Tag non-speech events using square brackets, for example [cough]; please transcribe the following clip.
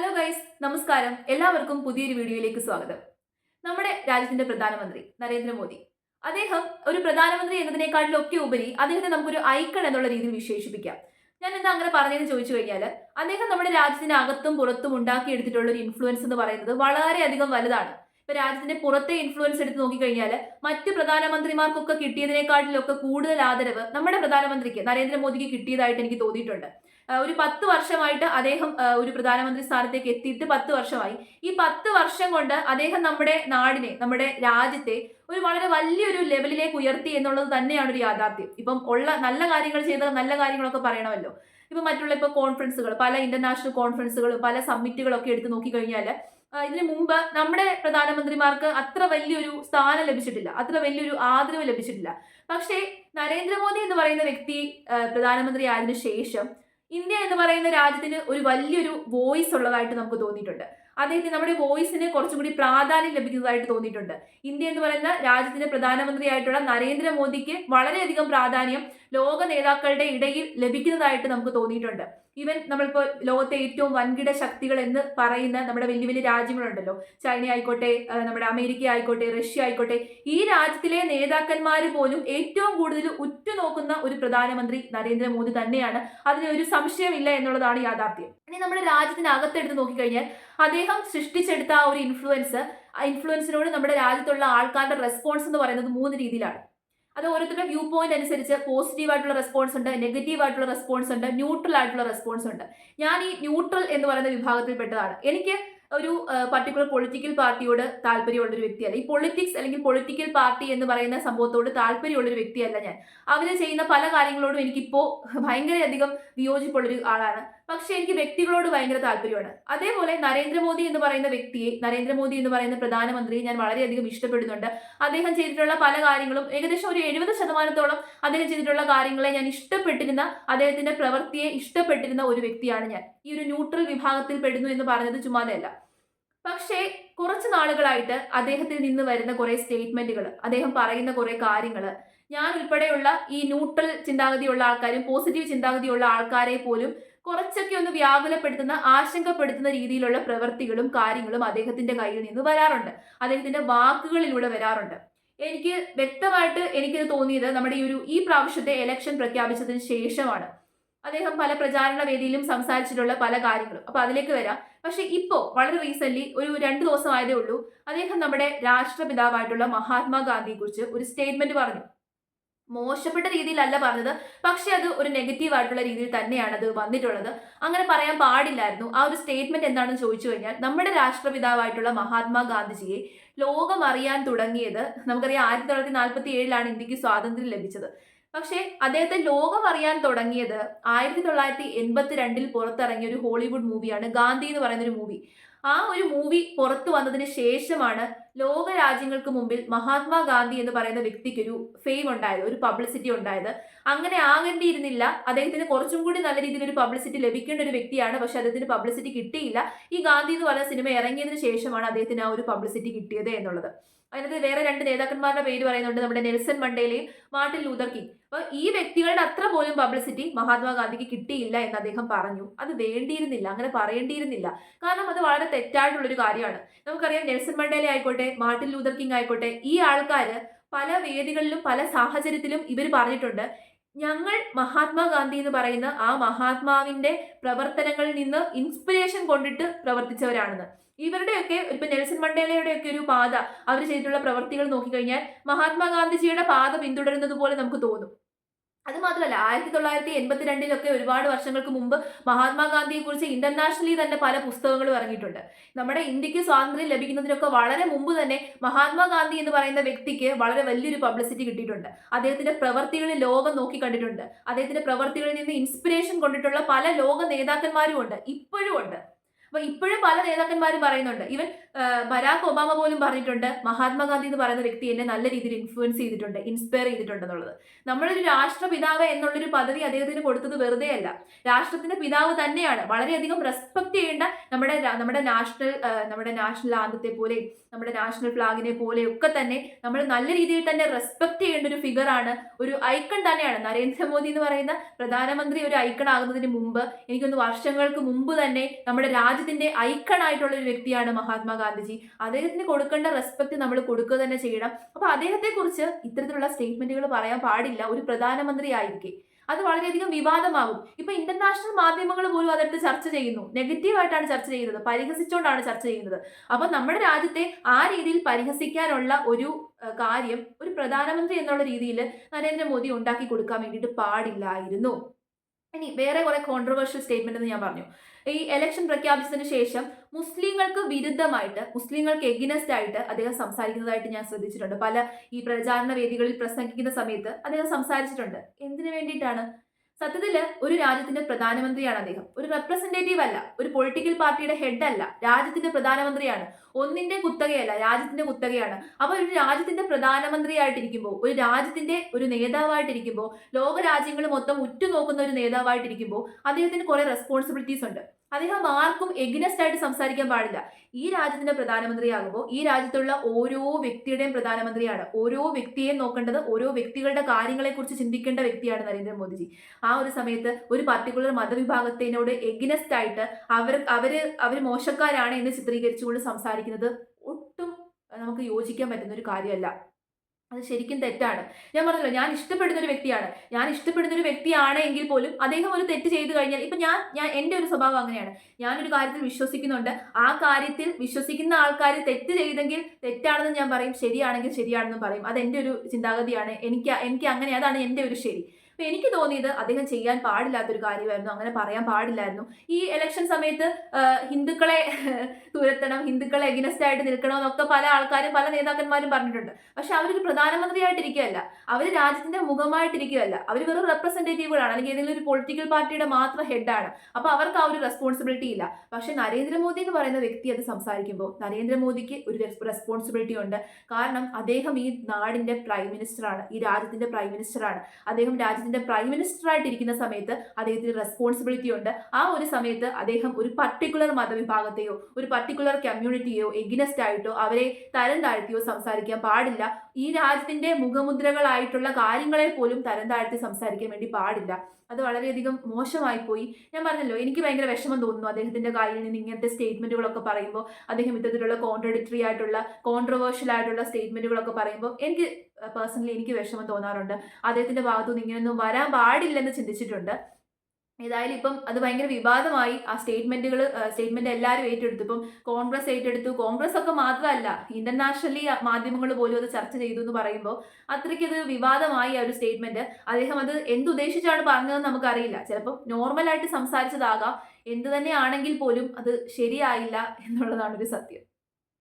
Hello guys നമസ്കാരം. എല്ലാവർക്കും പുതിയൊരു വീഡിയോയിലേക്ക് സ്വാഗതം. നമ്മുടെ രാജ്യത്തിന്റെ പ്രധാനമന്ത്രി നരേന്ദ്രമോദി. അദ്ദേഹം ഒരു പ്രധാനമന്ത്രി എന്നതിനേക്കാളിലൊക്കെ ഉപരി അദ്ദേഹത്തെ നമുക്കൊരു ഐക്കൺ എന്നുള്ള രീതിയിൽ വിശേഷിപ്പിക്കാം. ഞാൻ എന്താ അങ്ങനെ പറഞ്ഞതെന്ന് ചോദിച്ചു കഴിഞ്ഞാൽ അദ്ദേഹം നമ്മുടെ രാജ്യത്തിന് അകത്തും പുറത്തും ഉണ്ടാക്കിയെടുത്തിട്ടുള്ള ഒരു ഇൻഫ്ലുവൻസ് എന്ന് പറയുന്നത് വളരെയധികം വലുതാണ്. ഇപ്പൊ രാജ്യത്തിന്റെ പുറത്തെ ഇൻഫ്ലുവൻസ് എടുത്ത് നോക്കിക്കഴിഞ്ഞാൽ മറ്റ് പ്രധാനമന്ത്രിമാർക്കൊക്കെ കിട്ടിയതിനേക്കാട്ടിലൊക്കെ കൂടുതൽ ആദരവ് നമ്മുടെ പ്രധാനമന്ത്രിക്ക് നരേന്ദ്രമോദിക്ക് കിട്ടിയതായിട്ട് എനിക്ക് തോന്നിയിട്ടുണ്ട്. ഒരു പത്ത് വർഷമായിട്ട് അദ്ദേഹം ഒരു പ്രധാനമന്ത്രി സ്ഥാനത്തേക്ക് എത്തിയിട്ട് പത്ത് വർഷമായി. ഈ പത്ത് വർഷം കൊണ്ട് അദ്ദേഹം നമ്മുടെ നാടിനെ നമ്മുടെ രാജ്യത്തെ ഒരു വളരെ വലിയൊരു ലെവലിലേക്ക് ഉയർത്തി എന്നുള്ളത് തന്നെയാണ് ഒരു യാഥാർത്ഥ്യം. ഇപ്പം ഉള്ള നല്ല കാര്യങ്ങൾ ചെയ്ത നല്ല കാര്യങ്ങളൊക്കെ പറയണമല്ലോ. ഇപ്പം മറ്റുള്ള ഇപ്പോൾ കോൺഫറൻസുകൾ പല ഇന്റർനാഷണൽ കോൺഫറൻസുകൾ പല സമ്മിറ്റുകളൊക്കെ എടുത്ത് നോക്കിക്കഴിഞ്ഞാൽ ഇതിനു മുമ്പ് നമ്മുടെ പ്രധാനമന്ത്രിമാർക്ക് അത്ര വലിയൊരു സ്ഥാനം ലഭിച്ചിട്ടില്ല. അത്ര വലിയൊരു ആദരവ് ലഭിച്ചിട്ടില്ല. പക്ഷേ നരേന്ദ്രമോദി എന്ന് പറയുന്ന വ്യക്തി പ്രധാനമന്ത്രി ആയതിനു ശേഷം ഇന്ത്യ എന്ന് പറയുന്ന രാജ്യത്തിന് ഒരു വലിയൊരു വോയിസ് ഉള്ളതായിട്ട് നമുക്ക് തോന്നിയിട്ടുണ്ട്. അദ്ദേഹത്തിന് നമ്മുടെ വോയിസിന് കുറച്ചും കൂടി പ്രാധാന്യം ലഭിക്കുന്നതായിട്ട് തോന്നിയിട്ടുണ്ട്. ഇന്ത്യ എന്ന് പറയുന്ന രാജ്യത്തിന്റെ പ്രധാനമന്ത്രിയായിട്ടുള്ള നരേന്ദ്രമോദിക്ക് വളരെയധികം പ്രാധാന്യം ലോക നേതാക്കളുടെ ഇടയിൽ ലഭിക്കുന്നതായിട്ട് നമുക്ക് തോന്നിയിട്ടുണ്ട്. ഈവൻ നമ്മളിപ്പോൾ ലോകത്തെ ഏറ്റവും വൻകിട ശക്തികൾ എന്ന് പറയുന്ന നമ്മുടെ വലിയ വലിയ രാജ്യങ്ങളുണ്ടല്ലോ. ചൈന ആയിക്കോട്ടെ നമ്മുടെ അമേരിക്ക ആയിക്കോട്ടെ റഷ്യ ആയിക്കോട്ടെ ഈ രാജ്യത്തിലെ നേതാക്കന്മാർ പോലും ഏറ്റവും കൂടുതൽ ഉറ്റുനോക്കുന്ന ഒരു പ്രധാനമന്ത്രി നരേന്ദ്രമോദി തന്നെയാണ്. അതിന് ഒരു സംശയമില്ല എന്നുള്ളതാണ് യാഥാർത്ഥ്യം. ഇനി നമ്മുടെ രാജ്യത്തിനകത്തെടുത്ത് നോക്കിക്കഴിഞ്ഞാൽ അദ്ദേഹം സൃഷ്ടിച്ചെടുത്ത ആ ഒരു ഇൻഫ്ലുവൻസ് ആ ഇൻഫ്ലുവൻസിനോട് നമ്മുടെ രാജ്യത്തുള്ള ആൾക്കാരുടെ റെസ്പോൺസ് എന്ന് പറയുന്നത് മൂന്ന് രീതിയിലാണ്. അത് ഓരോരുത്തരുടെ വ്യൂ പോയിന്റ് അനുസരിച്ച് പോസിറ്റീവ് ആയിട്ടുള്ള റെസ്പോൺസ് ഉണ്ട് നെഗറ്റീവ് ആയിട്ടുള്ള റെസ്പോൺസ് ഉണ്ട് ന്യൂട്രൽ ആയിട്ടുള്ള റെസ്പോൺസ് ഉണ്ട്. ഞാൻ ഈ ന്യൂട്രൽ എന്ന് പറയുന്ന വിഭാഗത്തിൽ പെട്ടതാണ് എനിക്ക് ഒരു പർട്ടിക്കുലർ പൊളിറ്റിക്കൽ പാർട്ടിയോട് താല്പര്യമുള്ള ഒരു വ്യക്തിയല്ല. ഈ പൊളിറ്റിക്സ് അല്ലെങ്കിൽ പൊളിറ്റിക്കൽ പാർട്ടി എന്ന് പറയുന്ന സംഭവത്തോട് താല്പര്യമുള്ള ഒരു വ്യക്തിയല്ല ഞാൻ. അവർ ചെയ്യുന്ന പല കാര്യങ്ങളോടും എനിക്കിപ്പോൾ ഭയങ്കരയധികം വിയോജിപ്പുള്ളൊരു ആളാണ്. പക്ഷെ എനിക്ക് വ്യക്തികളോട് ഭയങ്കര താല്പര്യമാണ്. അതേപോലെ നരേന്ദ്രമോദി എന്ന് പറയുന്ന വ്യക്തിയെ നരേന്ദ്രമോദി എന്ന് പറയുന്ന പ്രധാനമന്ത്രിയെ ഞാൻ വളരെയധികം ഇഷ്ടപ്പെടുന്നുണ്ട്. അദ്ദേഹം ചെയ്തിട്ടുള്ള പല കാര്യങ്ങളും ഏകദേശം ഒരു എഴുപത് ശതമാനത്തോളം അദ്ദേഹം ചെയ്തിട്ടുള്ള കാര്യങ്ങളെ ഞാൻ ഇഷ്ടപ്പെട്ടിരുന്ന അദ്ദേഹത്തിന്റെ പ്രവൃത്തിയെ ഇഷ്ടപ്പെട്ടിരുന്ന ഒരു വ്യക്തിയാണ് ഞാൻ. ഈ ഒരു ന്യൂട്രൽ വിഭാഗത്തിൽ പെടുന്നു എന്ന് പറഞ്ഞത് ചുമ്മാതയല്ല. പക്ഷേ കുറച്ച് നാളുകളായിട്ട് അദ്ദേഹത്തിൽ നിന്ന് വരുന്ന കുറെ സ്റ്റേറ്റ്മെന്റുകൾ അദ്ദേഹം പറയുന്ന കുറെ കാര്യങ്ങൾ ഞാൻ ഉൾപ്പെടെയുള്ള ഈ ന്യൂട്രൽ ചിന്താഗതിയുള്ള ആൾക്കാരും പോസിറ്റീവ് ചിന്താഗതിയുള്ള ആൾക്കാരെ പോലും കുറച്ചൊക്കെ ഒന്ന് വ്യാകുലപ്പെടുത്തുന്ന ആശങ്കപ്പെടുത്തുന്ന രീതിയിലുള്ള പ്രവൃത്തികളും കാര്യങ്ങളും അദ്ദേഹത്തിന്റെ കയ്യിൽ നിന്ന് വരാറുണ്ട്. അദ്ദേഹത്തിന്റെ വാക്കുകളിലൂടെ വരാറുണ്ട്. എനിക്ക് വ്യക്തമായിട്ട് എനിക്കിത് തോന്നിയത് നമ്മുടെ ഈ ഒരു ഈ പ്രാവശ്യത്തെ ഇലക്ഷൻ പ്രഖ്യാപിച്ചതിന് ശേഷമാണ്. അദ്ദേഹം പല പ്രചാരണ വേദിയിലും സംസാരിച്ചിട്ടുള്ള പല കാര്യങ്ങളും. അപ്പൊ അതിലേക്ക് വരാം. പക്ഷെ ഇപ്പോ വളരെ റീസെന്റ് ഒരു രണ്ട് ദിവസം ഉള്ളൂ അദ്ദേഹം നമ്മുടെ രാഷ്ട്രപിതാവായിട്ടുള്ള മഹാത്മാഗാന്ധിയെ കുറിച്ച് ഒരു സ്റ്റേറ്റ്മെന്റ് പറഞ്ഞു. മോശപ്പെട്ട രീതിയിലല്ല പറഞ്ഞത്. പക്ഷെ അത് ഒരു നെഗറ്റീവ് ആയിട്ടുള്ള രീതിയിൽ തന്നെയാണ് അത് വന്നിട്ടുള്ളത്. അങ്ങനെ പറയാൻ പാടില്ലായിരുന്നു. ആ ഒരു സ്റ്റേറ്റ്മെന്റ് എന്താണെന്ന് ചോദിച്ചു കഴിഞ്ഞാൽ നമ്മുടെ രാഷ്ട്രപിതാവായിട്ടുള്ള മഹാത്മാഗാന്ധിജിയെ ലോകം അറിയാൻ തുടങ്ങിയത് നമുക്കറിയാം ആയിരത്തി തൊള്ളായിരത്തി നാൽപ്പത്തി ഏഴിലാണ് ഇന്ത്യയ്ക്ക് സ്വാതന്ത്ര്യം ലഭിച്ചത്. പക്ഷേ അദ്ദേഹത്തെ ലോകം അറിയാൻ തുടങ്ങിയത് ആയിരത്തി തൊള്ളായിരത്തി എൺപത്തി രണ്ടിൽ പുറത്തിറങ്ങിയ ഒരു ഹോളിവുഡ് മൂവിയാണ് ഗാന്ധി എന്ന് പറയുന്ന ഒരു മൂവി. ആ ഒരു മൂവി പുറത്തു വന്നതിന് ശേഷമാണ് ലോക രാജ്യങ്ങൾക്ക് മുമ്പിൽ മഹാത്മാഗാന്ധി എന്ന് പറയുന്ന വ്യക്തിക്ക് ഒരു ഫെയിം ഉണ്ടായത് ഒരു പബ്ലിസിറ്റി ഉണ്ടായത്. അങ്ങനെ ആകേണ്ടിയിരുന്നില്ല. അദ്ദേഹത്തിന് കുറച്ചും കൂടി നല്ല രീതിയിൽ ഒരു പബ്ലിസിറ്റി ലഭിക്കേണ്ട ഒരു വ്യക്തിയാണ്. പക്ഷെ അദ്ദേഹത്തിന് പബ്ലിസിറ്റി കിട്ടിയില്ല. ഈ ഗാന്ധി എന്ന് പറയുന്ന സിനിമ ഇറങ്ങിയതിന് ശേഷമാണ് അദ്ദേഹത്തിന് ആ ഒരു പബ്ലിസിറ്റി കിട്ടിയത് എന്നുള്ളത്. അതിനകത്ത് വേറെ രണ്ട് നേതാക്കന്മാരുടെ പേര് പറയുന്നുണ്ട് നമ്മുടെ നെൽസൺ മണ്ടേലയും മാർട്ടിൻ ലൂതർ കിങ്. അപ്പോൾ ഈ വ്യക്തികളുടെ അത്ര പോലും പബ്ലിസിറ്റി മഹാത്മാഗാന്ധിക്ക് കിട്ടിയില്ല എന്ന് അദ്ദേഹം പറഞ്ഞു. അത് വേണ്ടിയിരുന്നില്ല അങ്ങനെ പറയേണ്ടിയിരുന്നില്ല. കാരണം അത് വളരെ തെറ്റായിട്ടുള്ളൊരു കാര്യമാണ്. നമുക്കറിയാം നെൽസൺ മണ്ടേല ആയിക്കോട്ടെ മാർട്ടിൻ ലൂതർ കിങ് ആയിക്കോട്ടെ ഈ ആൾക്കാര് പല വേദികളിലും പല സാഹചര്യത്തിലും ഇവർ പറഞ്ഞിട്ടുണ്ട് ഞങ്ങൾ മഹാത്മാഗാന്ധി എന്ന് പറയുന്ന ആ മഹാത്മാവിന്റെ പ്രവർത്തനങ്ങളിൽ നിന്ന് ഇൻസ്പിറേഷൻ കൊണ്ടിട്ട് പ്രവർത്തിച്ചവരാണെന്ന്. ഇവരുടെയൊക്കെ ഇപ്പൊ നെൽസൺ മണ്ടേലയുടെ ഒക്കെ ഒരു പാത അവർ ചെയ്തിട്ടുള്ള പ്രവർത്തികൾ നോക്കിക്കഴിഞ്ഞാൽ മഹാത്മാഗാന്ധിജിയുടെ പാത പിന്തുടരുന്നത് പോലെ നമുക്ക് തോന്നും. അത് മാത്രമല്ല ആയിരത്തി തൊള്ളായിരത്തി എൺപത്തിരണ്ടിലൊക്കെ ഒരുപാട് വർഷങ്ങൾക്ക് മുമ്പ് മഹാത്മാഗാന്ധിയെ കുറിച്ച് ഇന്റർനാഷണലി തന്നെ പല പുസ്തകങ്ങളും ഇറങ്ങിയിട്ടുണ്ട്. നമ്മുടെ ഇന്ത്യയ്ക്ക് സ്വാതന്ത്ര്യം ലഭിക്കുന്നതിനൊക്കെ വളരെ മുമ്പ് തന്നെ മഹാത്മാഗാന്ധി എന്ന് പറയുന്ന വ്യക്തിക്ക് വളരെ വലിയൊരു പബ്ലിസിറ്റി കിട്ടിയിട്ടുണ്ട്. അദ്ദേഹത്തിന്റെ പ്രവർത്തികളിൽ ലോകം നോക്കി കണ്ടിട്ടുണ്ട്. അദ്ദേഹത്തിന്റെ പ്രവർത്തികളിൽ നിന്ന് ഇൻസ്പിറേഷൻ കൊണ്ടിട്ടുള്ള പല ലോക നേതാക്കന്മാരും ഉണ്ട്. ഇപ്പോഴും ഉണ്ട്. അപ്പൊ ഇപ്പോഴും പല നേതാക്കന്മാരും പറയുന്നുണ്ട്. ഈവൻ ബരാക് ഒബാമ പോലും പറഞ്ഞിട്ടുണ്ട് മഹാത്മാഗാന്ധി എന്ന് പറയുന്ന വ്യക്തി എന്നെ നല്ല രീതിയിൽ ഇൻഫ്ലുവൻസ് ചെയ്തിട്ടുണ്ട് ഇൻസ്പയർ ചെയ്തിട്ടുണ്ട് എന്നുള്ളത്. നമ്മളൊരു രാഷ്ട്രപിതാവ് എന്നുള്ളൊരു പദവി അദ്ദേഹത്തിന് കൊടുത്തത് വെറുതെ അല്ല. രാഷ്ട്രത്തിന്റെ പിതാവ് തന്നെയാണ്. വളരെയധികം റെസ്പെക്ട് ചെയ്യേണ്ട നമ്മുടെ നമ്മുടെ നാഷണൽ നമ്മുടെ നാഷണൽ ആന്തത്തെ പോലെയും നമ്മുടെ നാഷണൽ ഫ്ലാഗിനെ പോലെയൊക്കെ തന്നെ നമ്മൾ നല്ല രീതിയിൽ തന്നെ റെസ്പെക്ട് ചെയ്യേണ്ട ഒരു ഫിഗറാണ് ഒരു ഐക്കൺ തന്നെയാണ്. നരേന്ദ്രമോദി എന്ന് പറയുന്ന പ്രധാനമന്ത്രി ഒരു ഐക്കൺ ആകുന്നതിന് മുമ്പ് എനിക്കൊന്ന് വർഷങ്ങൾക്ക് മുമ്പ് തന്നെ നമ്മുടെ രാജ്യത്തിന്റെ ഐക്കൺ ആയിട്ടുള്ള ഒരു വ്യക്തിയാണ് മഹാത്മാഗാന്ധിജി. അദ്ദേഹത്തിന് കൊടുക്കേണ്ട റെസ്പെക്ട് നമ്മൾ കൊടുക്കുക തന്നെ ചെയ്യണം. അപ്പൊ അദ്ദേഹത്തെ കുറിച്ച് ഇത്തരത്തിലുള്ള സ്റ്റേറ്റ്മെന്റുകൾ പറയാൻ പാടില്ല. ഒരു പ്രധാനമന്ത്രി ആയിരിക്കെ അത് വളരെയധികം വിവാദമാകും. ഇപ്പൊ ഇന്റർനാഷണൽ മാധ്യമങ്ങൾ പോലും അതെടുത്ത് ചർച്ച ചെയ്യുന്നു. നെഗറ്റീവായിട്ടാണ് ചർച്ച ചെയ്യുന്നത്. പരിഹസിച്ചുകൊണ്ടാണ് ചർച്ച ചെയ്യുന്നത്. അപ്പൊ നമ്മുടെ രാജ്യത്തെ ആ രീതിയിൽ പരിഹസിക്കാനുള്ള ഒരു കാര്യം ഒരു പ്രധാനമന്ത്രി എന്നുള്ള രീതിയിൽ നരേന്ദ്രമോദി ഉണ്ടാക്കി കൊടുക്കാൻ വേണ്ടിയിട്ട് പാടില്ലായിരുന്നു. ഇനി വേറെ കുറെ കോൺട്രവേഴ്ഷ്യൽ സ്റ്റേറ്റ്മെന്റ് എന്ന് ഞാൻ പറഞ്ഞു. ഈ എലക്ഷൻ പ്രഖ്യാപിച്ചതിന് ശേഷം മുസ്ലിങ്ങൾക്ക് വിരുദ്ധമായിട്ട് മുസ്ലിങ്ങൾക്ക് എഗിനസ്റ്റ് ആയിട്ട് അദ്ദേഹം സംസാരിക്കുന്നതായിട്ട് ഞാൻ ശ്രദ്ധിച്ചിട്ടുണ്ട്. പല ഈ പ്രചാരണ വേദികളിൽ പ്രസംഗിക്കുന്ന സമയത്ത് അദ്ദേഹം സംസാരിച്ചിട്ടുണ്ട്. എന്തിനു വേണ്ടിയിട്ടാണ് സത്യത്തിൽ ഒരു രാജ്യത്തിന്റെ പ്രധാനമന്ത്രിയാണ് അദ്ദേഹം. ഒരു റെപ്രസെന്റേറ്റീവ് അല്ല ഒരു പൊളിറ്റിക്കൽ പാർട്ടിയുടെ ഹെഡ് അല്ല രാജ്യത്തിന്റെ പ്രധാനമന്ത്രിയാണ്. ഒന്നിന്റെ കുത്തകയല്ല രാജ്യത്തിന്റെ കുത്തകയാണ്. അപ്പൊ ഒരു രാജ്യത്തിന്റെ പ്രധാനമന്ത്രിയായിട്ടിരിക്കുമ്പോൾ ഒരു രാജ്യത്തിന്റെ ഒരു നേതാവായിട്ടിരിക്കുമ്പോൾ ലോക രാജ്യങ്ങൾ മൊത്തം ഉറ്റുനോക്കുന്ന ഒരു നേതാവായിട്ടിരിക്കുമ്പോൾ അദ്ദേഹത്തിന് കുറെ റെസ്പോൺസിബിലിറ്റീസ് ഉണ്ട്. അദ്ദേഹം ആർക്കും എഗിനസ്റ്റ് ആയിട്ട് സംസാരിക്കാൻ പാടില്ല. ഈ രാജ്യത്തിന്റെ പ്രധാനമന്ത്രിയാകുമ്പോൾ ഈ രാജ്യത്തുള്ള ഓരോ വ്യക്തിയുടെയും പ്രധാനമന്ത്രിയാണ്. ഓരോ വ്യക്തിയെയും നോക്കേണ്ടത് ഓരോ വ്യക്തികളുടെ കാര്യങ്ങളെ കുറിച്ച് ചിന്തിക്കേണ്ട വ്യക്തിയാണ് നരേന്ദ്രമോദിജി ആ ഒരു സമയത്ത് ഒരു പർട്ടിക്കുലർ മതവിഭാഗത്തിനോട് എഗിനസ്റ്റ് ആയിട്ട് അവർ അവർ അവർ മോശക്കാരാണ് എന്ന് ചിത്രീകരിച്ചുകൊണ്ട് സംസാരിക്കുന്നത് ഒട്ടും നമുക്ക് യോജിക്കാൻ പറ്റുന്ന ഒരു കാര്യമല്ല. അത് ശരിക്കും തെറ്റാണ്. ഞാൻ പറഞ്ഞല്ലോ ഞാൻ ഇഷ്ടപ്പെടുന്ന ഒരു വ്യക്തിയാണ്. ഞാൻ ഇഷ്ടപ്പെടുന്ന ഒരു വ്യക്തിയാണ് എങ്കിൽ പോലും അദ്ദേഹം ഒരു തെറ്റ് ചെയ്തു കഴിഞ്ഞാൽ ഇപ്പം ഞാൻ ഞാൻ എന്റെ ഒരു സ്വഭാവം അങ്ങനെയാണ്. ഞാനൊരു കാര്യത്തിൽ വിശ്വസിക്കുന്നുണ്ട്. ആ കാര്യത്തിൽ വിശ്വസിക്കുന്ന ആൾക്കാർ തെറ്റ് ചെയ്തെങ്കിൽ തെറ്റാണെന്ന് ഞാൻ പറയും ശരിയാണെങ്കിൽ ശരിയാണെന്ന് പറയും. അത് എന്റെ ഒരു ചിന്താഗതിയാണ്. എനിക്ക് എനിക്ക് അങ്ങനെ അതാണ് എന്റെ ഒരു ശരി. അപ്പൊ എനിക്ക് തോന്നിയത് അദ്ദേഹം ചെയ്യാൻ പാടില്ലാത്തൊരു കാര്യമായിരുന്നു അങ്ങനെ പറയാൻ പാടില്ലായിരുന്നു. ഈ ഇലക്ഷൻ സമയത്ത് ഹിന്ദുക്കളെ [laughs] തുരത്തണം ഹിന്ദുക്കളെ എഗിനസ്റ്റ് ആയിട്ട് നിൽക്കണം എന്നൊക്കെ പല ആൾക്കാരും പല നേതാക്കന്മാരും പറഞ്ഞിട്ടുണ്ട്. പക്ഷെ അവരൊരു പ്രധാനമന്ത്രിയായിട്ടിരിക്കുകയല്ല. അവർ രാജ്യത്തിന്റെ മുഖമായിട്ടിരിക്കുകയല്ല. അവർ വെറും റെപ്രസെന്റേറ്റീവുകളാണ് അല്ലെങ്കിൽ ഏതെങ്കിലും ഒരു പൊളിറ്റിക്കൽ പാർട്ടിയുടെ മാത്രം ഹെഡാണ് അപ്പൊ അവർക്ക് ആ ഒരു റെസ്പോൺസിബിലിറ്റി ഇല്ല. പക്ഷെ നരേന്ദ്രമോദി എന്ന് പറയുന്ന വ്യക്തി അത് സംസാരിക്കുമ്പോൾ നരേന്ദ്രമോദിക്ക് ഒരു റെസ്പോൺസിബിലിറ്റി ഉണ്ട്. കാരണം അദ്ദേഹം ഈ നാടിന്റെ പ്രൈം മിനിസ്റ്ററാണ് ഈ രാജ്യത്തിന്റെ പ്രൈം മിനിസ്റ്ററാണ് അദ്ദേഹം രാജ്യത്തിന്റെ പ്രൈം മിനിസ്റ്റർ ആയിട്ടിരിക്കുന്ന സമയത്ത് അദ്ദേഹത്തിന് റെസ്പോൺസിബിലിറ്റി ഉണ്ട്. ആ ഒരു സമയത്ത് അദ്ദേഹം ഒരു പർട്ടിക്കുലർ മതവിഭാഗത്തെയോ ഒരു പർട്ടിക്കുലർ കമ്മ്യൂണിറ്റിയോ എഗിനസ്റ്റ് ആയിട്ടോ അവരെ തരം താഴ്ത്തിയോ സംസാരിക്കാൻ പാടില്ല. ഈ രാജ്യത്തിന്റെ മുഖമുദ്രകളായിട്ടുള്ള കാര്യങ്ങളെ പോലും തരം താഴ്ത്തി സംസാരിക്കാൻ വേണ്ടി പാടില്ല. അത് വളരെയധികം മോശമായി പോയി ഞാൻ പറഞ്ഞല്ലോ എനിക്ക് ഭയങ്കര വിഷമം തോന്നുന്നു അദ്ദേഹത്തിന്റെ കയ്യിൽ നിന്ന് ഇങ്ങനത്തെ സ്റ്റേറ്റ്മെന്റുകളൊക്കെ പറയുമ്പോൾ അദ്ദേഹം ഇത്തരത്തിലുള്ള കോൺട്രഡിക്ടറി ആയിട്ടുള്ള കോൺട്രവേഴ്ഷ്യൽ ആയിട്ടുള്ള സ്റ്റേറ്റ്മെന്റുകളൊക്കെ പറയുമ്പോൾ എനിക്ക് പേഴ്സണലി എനിക്ക് വിഷമം തോന്നാറുണ്ട്. അദ്ദേഹത്തിന്റെ ഭാഗത്തുനിന്ന് ഇങ്ങനെയൊന്നും വരാൻ പാടില്ലെന്ന് ചിന്തിച്ചിട്ടുണ്ട്. ഏതായാലും ഇപ്പം അത് ഭയങ്കര വിവാദമായി. ആ സ്റ്റേറ്റ്മെന്റുകൾ സ്റ്റേറ്റ്മെന്റ് എല്ലാവരും ഏറ്റെടുത്തു. ഇപ്പം കോൺഗ്രസ് ഏറ്റെടുത്തു. കോൺഗ്രസ് ഒക്കെ മാത്രമല്ല ഇന്റർനാഷണലി മാധ്യമങ്ങൾ പോലും അത് ചർച്ച ചെയ്തു എന്ന് പറയുമ്പോൾ അത്രയ്ക്ക് അത് വിവാദമായി ആ ഒരു സ്റ്റേറ്റ്മെന്റ്. അദ്ദേഹം അത് എന്തുദ്ദേശിച്ചാണ് പറഞ്ഞതെന്ന് നമുക്കറിയില്ല. ചിലപ്പോൾ നോർമലായിട്ട് സംസാരിച്ചതാകാം. എന്ത് തന്നെയാണെങ്കിൽ പോലും അത് ശരിയായില്ല എന്നുള്ളതാണ് ഒരു സത്യം.